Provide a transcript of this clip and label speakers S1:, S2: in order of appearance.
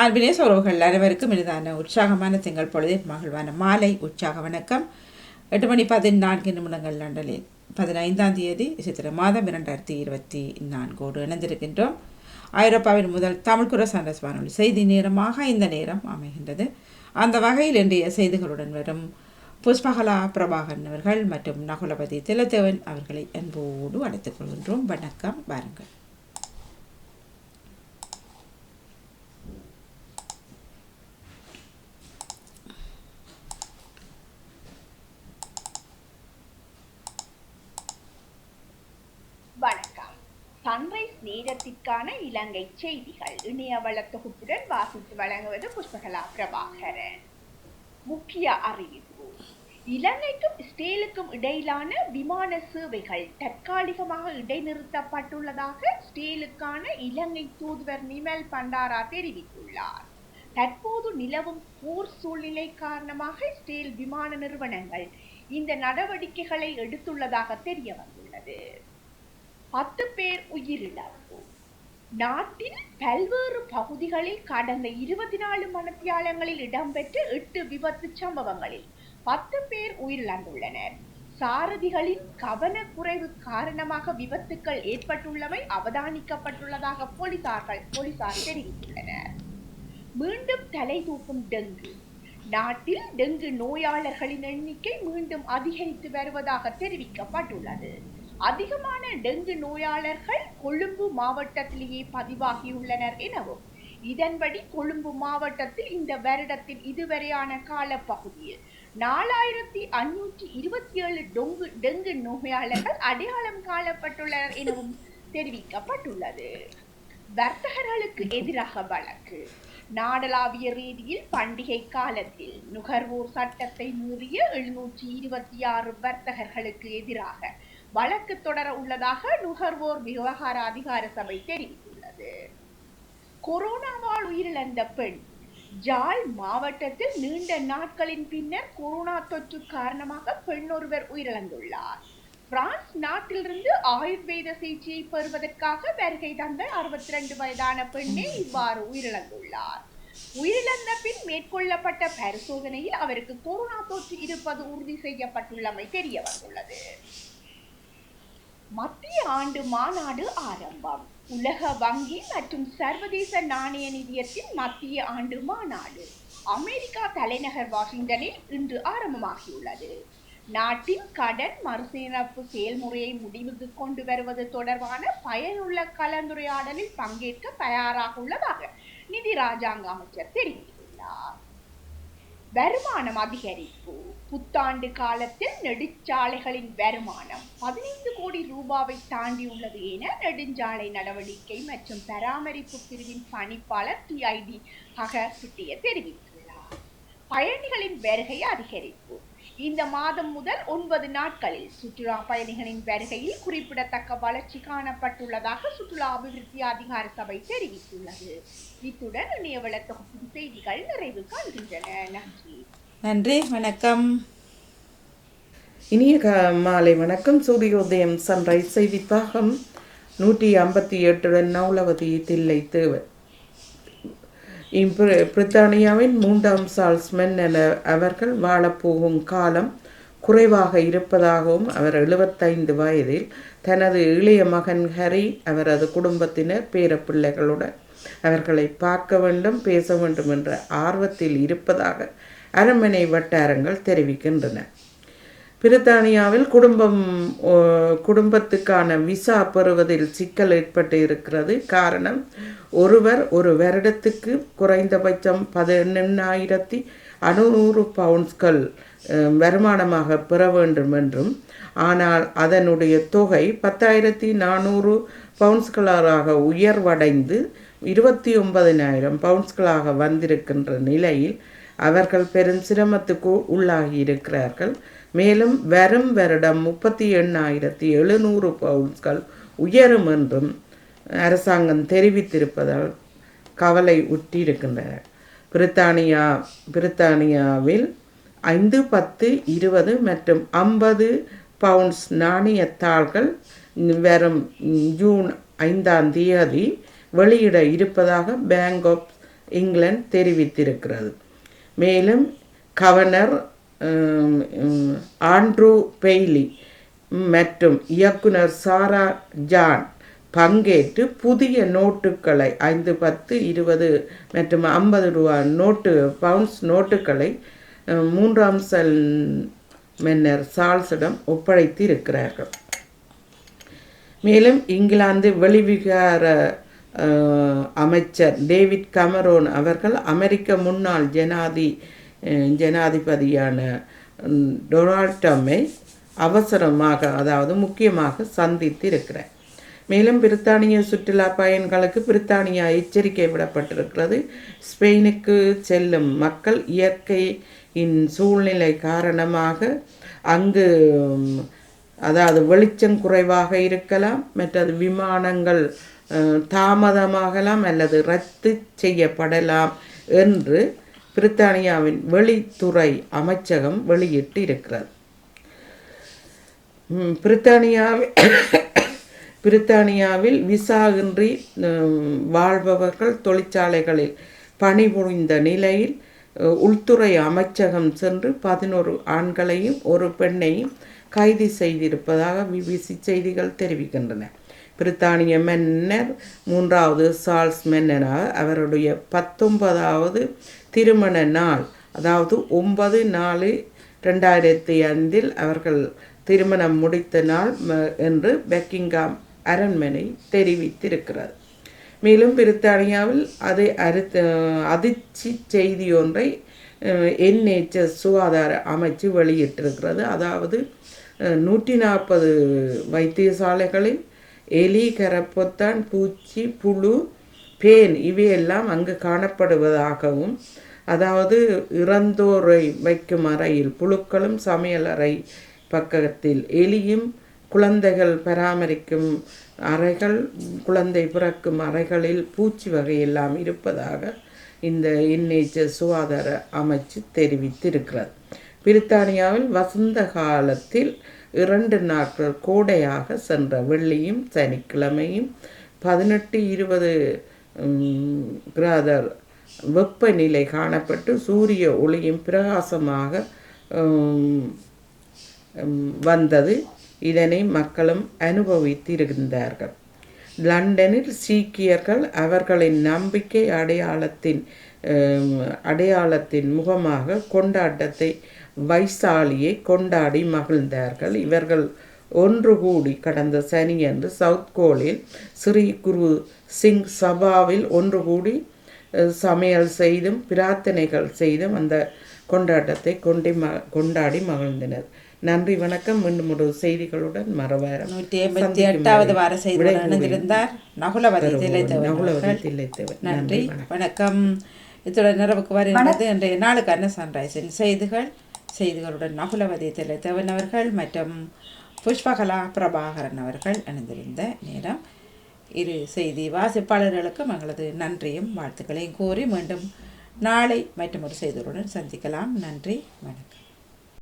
S1: ஆல்பினேஸ் உறவுகள் அனைவருக்கும் இனிதான உற்சாகமான திங்கள் பொழுது. மகிழ்வான மாலை உற்சாக வணக்கம். எட்டு மணி பதினான்கு நிமிடங்கள் லண்டனில் பதினைந்தாம் தேதி சித்திர மாதம் இரண்டாயிரத்தி இருபத்தி நான்கோடு இணைந்திருக்கின்றோம். ஐரோப்பாவின் முதல் தமிழ் குரசாண்டஸ் வானொலி செய்தி நேரமாக இந்த நேரம் அமைகின்றது. அந்த வகையில் இன்றைய செய்திகளுடன் வரும் புஷ்பகலா பிரபாகரன் அவர்கள் மற்றும் நகுலபதி திலத்தேவன் அவர்களை அன்போடு அழைத்துக் கொள்கின்றோம். வணக்கம் வாருங்கள்
S2: வணக்கம் சன்ரைஸ் நேரத்திற்கான இலங்கை செய்திகள். இணையவள தொகுப்புடன் வாசித்து வழங்குவது புஷ்பகலா பிரபாகரன். முக்கிய அறிவிப்பு. இலங்கைக்கும் இஸ்ரேலுக்கும் இடையிலான விமான சேவைகள் தற்காலிகமாக இடைநிறுத்தப்பட்டுள்ளதாக இஸ்ரேலுக்கான இலங்கை தூதுவர் நிமல் பண்டாரா தெரிவித்துள்ளார். தற்போது நிலவும் போர் சூழ்நிலை காரணமாக இஸ்ரேல் விமான நிறுவனங்கள் இந்த நடவடிக்கைகளை எடுத்துள்ளதாக தெரிய வந்துள்ளது பத்து பேர் உயிரிழப்பு நாட்டின் பல்வேறு பகுதிகளில் கடந்த இருபத்தி நாலு மணத்தியாலங்களில் இடம்பெற்ற எட்டு விபத்து சம்பவங்களில் பத்து பேர் உயிரிழந்துள்ளனர். சாரதிகளின் கவனக்குறைவு காரணமாக விபத்துக்கள் ஏற்பட்டுள்ளவை அவதானிக்கப்பட்டுள்ளதாக போலீசார்கள் போலீசார் தெரிவித்துள்ளனர். மீண்டும் தலை தூக்கும் டெங்கு. நாட்டில் டெங்கு நோயாளர்களின் எண்ணிக்கை மீண்டும் அதிகரித்து வருவதாக தெரிவிக்கப்பட்டுள்ளது. அதிகமான டெங்கு நோயாளர்கள் கொழும்பு மாவட்டத்திலேயே பதிவாகியுள்ளனர் எனவும் இதன்படி கொழும்பு மாவட்டத்தில் இந்த வருடத்தின் இதுவரையான காலப்பகுதியில் நாலாயிரத்தி அஞ்சூற்றி இருபத்தி ஏழு டொங்கு டெங்கு நோயாளர்கள் அடையாளம் காணப்பட்டுள்ளனர் எனவும் தெரிவிக்கப்பட்டுள்ளது. வர்த்தகர்களுக்கு எதிராக வழக்கு. நாடளாவிய ரீதியில் பண்டிகை காலத்தில் நுகர்வோர் சட்டத்தை மீறிய எழுநூற்றி இருபத்தி ஆறு வர்த்தகர்களுக்கு எதிராக வழக்கு தொடர உள்ளதாக நுகர்வோர் விவகார அதிகார சபை தெரிவித்துள்ளது. கொரோனாவால் உயிரிழந்த பெண் ஜால் மாவட்டத்தில் நீண்ட நாட்களின் பின்னர் கொரோனா தொற்று காரணமாக பெண் ஒருவர் உயிரிழந்துள்ளார். பிரான்ஸ் நாட்டிலிருந்து ஆயுர்வேத சிகிச்சையை பெறுவதற்காக வருகை தந்த அறுபத்தி ரெண்டு வயதான பெண்ணே இவ்வாறு உயிரிழந்துள்ளார். உயிரிழந்த பின் மேற்கொள்ளப்பட்ட பரிசோதனையில் அவருக்கு கொரோனா தொற்று இருப்பது உறுதி செய்யப்பட்டுள்ளமை தெரிய வந்துள்ளது மத்திய ஆண்டு மாநாடு ஆரம்பம். உலக வங்கி மற்றும் சர்வதேச நாணய நிதியத்தின் மத்திய ஆண்டு மாநாடு. அமெரிக்கா தலைநகர் வாஷிங்டனில் இன்று ஆரம்பமாகியுள்ளது. நாட்டின் கடன் மறுசீரமைப்பு செயல்முறையை முடிவுக்கு கொண்டு வருவது தொடர்பான பயனுள்ள கலந்துரையாடலில் பங்கேற்க தயாராக உள்ளதாக நிதி ராஜாங்க அமைச்சர் தெரிவித்துள்ளார். வருமானம் அதிகரிப்பு. புத்தாண்டு காலத்தில் நெடுஞ்சாலைகளின் வருமானம் பதினைந்து கோடி ரூபாவை தாண்டியுள்ளது என நெடுஞ்சாலை நடவடிக்கை மற்றும் பராமரிப்பு பிரிவின் பணிப்பாளர் டிஐடி ஹகசுட்டிய தெரிவித்துள்ளார். பயணிகளின் வருகை அதிகரிப்பு. இந்த மாதம் முதல் ஒன்பது நாட்களில் சுற்றுலா பயணிகளின் வருகையில் குறிப்பிடத்தக்க வளர்ச்சி காணப்பட்டுள்ளதாக சுற்றுலா அபிவிருத்தி அதிகார சபை தெரிவித்துள்ளது. இத்துடன் இணையவள தொகுப்பின் செய்திகள் நிறைவு காண்கின்றன நன்றி.
S1: நன்றி வணக்கம்.
S3: இனிய க மாலை வணக்கம். சூரியோதயம் சன்ரைஸ் செய்திப்பாகம் நூற்றி ஐம்பத்தி எட்டுடன் நௌலவதி தில்லை தேவர் இம்பிர- பிரித்தானியாவின் மூன்றாம் சால்ஸ்மென் என அவர்கள் வாழப்போகும் காலம் குறைவாக இருப்பதாகவும் அவர் எழுபத்தைந்து வயதில் தனது இளைய மகன் ஹரி அவரது குடும்பத்தினர் பேரப்பிள்ளைகளுடன் அவர்களை பார்க்க வேண்டும் பேச வேண்டும் என்ற ஆர்வத்தில் இருப்பதாக அரண்மனை வட்டாரங்கள் தெரிவிக்கின்றன. பிரித்தானியாவில் குடும்பம் குடும்பத்துக்கான விசா பெறுவதில் சிக்கல் ஏற்பட்டு இருக்கிறது. காரணம் ஒருவர் ஒரு வருடத்துக்கு குறைந்தபட்சம் பதினெண்ணாயிரத்தி அறுநூறு பவுண்ட்ஸ்கள் வருமானமாக பெற வேண்டும் என்றும் ஆனால் அதனுடைய தொகை பத்தாயிரத்தி நானூறு பவுண்ட்ஸ்களாக உயர்வடைந்து இருபத்தி ஒன்பதினாயிரம் பவுண்ட்ஸ்களாக வந்திருக்கின்ற நிலையில் அவர்கள் பெரும் சிரமத்துக்கு உள்ளாகி இருக்கிறார்கள் மேலும் வரும் வருடம் முப்பத்தி எண்ணாயிரத்தி எழுநூறு பவுண்ட்ஸ்கள் உயரும் என்றும் அரசாங்கம் தெரிவித்திருப்பதால் கவலை உற்றிருக்கின்றனர் பிரித்தானியா பிரித்தானியாவில் ஐந்து பத்து இருபது மற்றும் ஐம்பது பவுண்ட்ஸ் நாணயத்தாள்கள் வரும் ஜூன் ஐந்தாம் தேதி வெளியிட இருப்பதாக பேங்க் ஆஃப் இங்கிலாந்து தெரிவித்திருக்கிறது. மேலும் கவர்னர் ஆண்ட்ரூ பெய்லி மற்றும் இயக்குனர் சாரா ஜான் பங்கேற்று புதிய நோட்டுகளை ஐந்து பத்து இருபது மற்றும் ஐம்பது ரூபா நோட்டு பவுன்ஸ் நோட்டுகளை மூன்றாம் செல் மன்னர் சார்ல்ஸிடம் ஒப்படைத்து இருக்கிறார்கள் மேலும் இங்கிலாந்து வெளிவிகார அமைச்சர் டேவிட் கமரோன் அவர்கள் அமெரிக்க முன்னாள் ஜனாதி ஜனாதிபதியான டொனால்ட் ட்ரம்பை அவசரமாக அதாவது முக்கியமாக சந்தித்து இருக்கிறார் மேலும் பிரித்தானிய சுற்றுலா பயணிகளுக்கு பிரித்தானியா எச்சரிக்கை விடப்பட்டிருக்கிறது. ஸ்பெயினுக்கு செல்லும் மக்கள் இயற்கையின் சூழ்நிலை காரணமாக அங்கு அதாவது வெளிச்சம் குறைவாக இருக்கலாம் மற்றது விமானங்கள் தாமதமாகலாம் அல்லது ரத்து செய்யப்படலாம் என்று பிரித்தானியாவின் வெளித்துறை அமைச்சகம் வெளியிட்டு இருக்கிறது பிரித்தானியாவில் பிரித்தானியாவில் விசா இன்றி வாழ்பவர்கள் தொழிற்சாலைகளில் பணிபுரிந்த நிலையில் உள்துறை அமைச்சகம் சென்று பதினோரு ஆண்களையும் ஒரு பெண்ணையும் கைது செய்திருப்பதாக பிபிசி செய்திகள் தெரிவிக்கின்றன. பிரித்தானிய மன்னர் மூன்றாவது சார்ல்ஸ் மன்னராக அவருடைய பத்தொன்பதாவது திருமண நாள் அதாவது ஒன்பது நாலு ரெண்டாயிரத்தி ஐந்தில் அவர்கள் திருமணம் முடித்த நாள் ம- என்று பெக்கிங்காம் அரண்மனை தெரிவித்திருக்கிறது. மேலும் பிரித்தானியாவில் அது அறுத்த அதிர்ச்சி செய்தி ஒன்றை என்ஹெச்எஸ் சுகாதார அமைச்சு வெளியிட்டிருக்கிறது. அதாவது நூற்றி நாற்பது வைத்தியசாலைகளில் எலி கரப்பொத்தான் பூச்சி புழு பேன் இவையெல்லாம் அங்கு காணப்படுவதாகவும் அதாவது இறந்தோரை வைக்கும் அறையில் புழுக்களும் சமையல் அறை பக்கத்தில் எலியும் குழந்தைகள் பராமரிக்கும் அறைகள் குழந்தை பிறக்கும் அறைகளில் பூச்சி வகையெல்லாம் இருப்பதாக இந்த என்ஹெச்எஸ் சுகாதார அமைச்சு தெரிவித்திருக்கிறது. பிரித்தானியாவில் வசந்த காலத்தில் இரண்டு நாட்கள் கோடையாக சென்ற வெள்ளியும் சனிக்கிழமையும் பதினெட்டு இருபது கிராதர் வெப்பநிலை காணப்பட்டு சூரிய ஒளியும் பிரகாசமாக உம், வந்தது. இதனை மக்களும் அனுபவித்திருந்தார்கள். லண்டனில் சீக்கியர்கள் அவர்களின் நம்பிக்கை அடையாளத்தின் அடையாளத்தின் முகமாக கொண்டாட்டத்தை வைசாலியை கொண்டாடி மகிழ்ந்தார்கள். இவர்கள் ஒன்று கூடி கடந்த சனியன்று சவுத் கோலில் ஸ்ரீ குரு சிங் சபாவில் ஒன்று கூடி சமையல் செய்தும் பிரார்த்தனைகள் செய்தும் அந்த கொண்டாட்டத்தை கொண்டி ம கொண்டாடி மகிழ்ந்தனர். நன்றி வணக்கம். மீண்டும் ஒரு செய்திகளுடன் மறவாரம்
S1: நூற்றி எண்பத்தி எட்டாவது வார இணைந்திருந்தார் நகுலவதி திளைத்தவன்
S3: நகுலவதி.
S1: நன்றி வணக்கம். இத்துடன் நிறைவுக்கு வருகிறது இன்றைய நாளுக்கான சன்ரைஸின் செய்திகள் செய்திகளுடன் நகுலவதி திளைத்தவன் அவர்கள் மற்றும் புஷ்பகலா பிரபாகரன் அவர்கள் இணைந்திருந்த நேரம். இரு செய்தி வாசிப்பாளர்களுக்கும் எங்களது நன்றியும் வாழ்த்துக்களையும் கூறி மீண்டும் நாளை மற்றும் ஒரு செய்திகளுடன் சந்திக்கலாம். நன்றி வணக்கம்.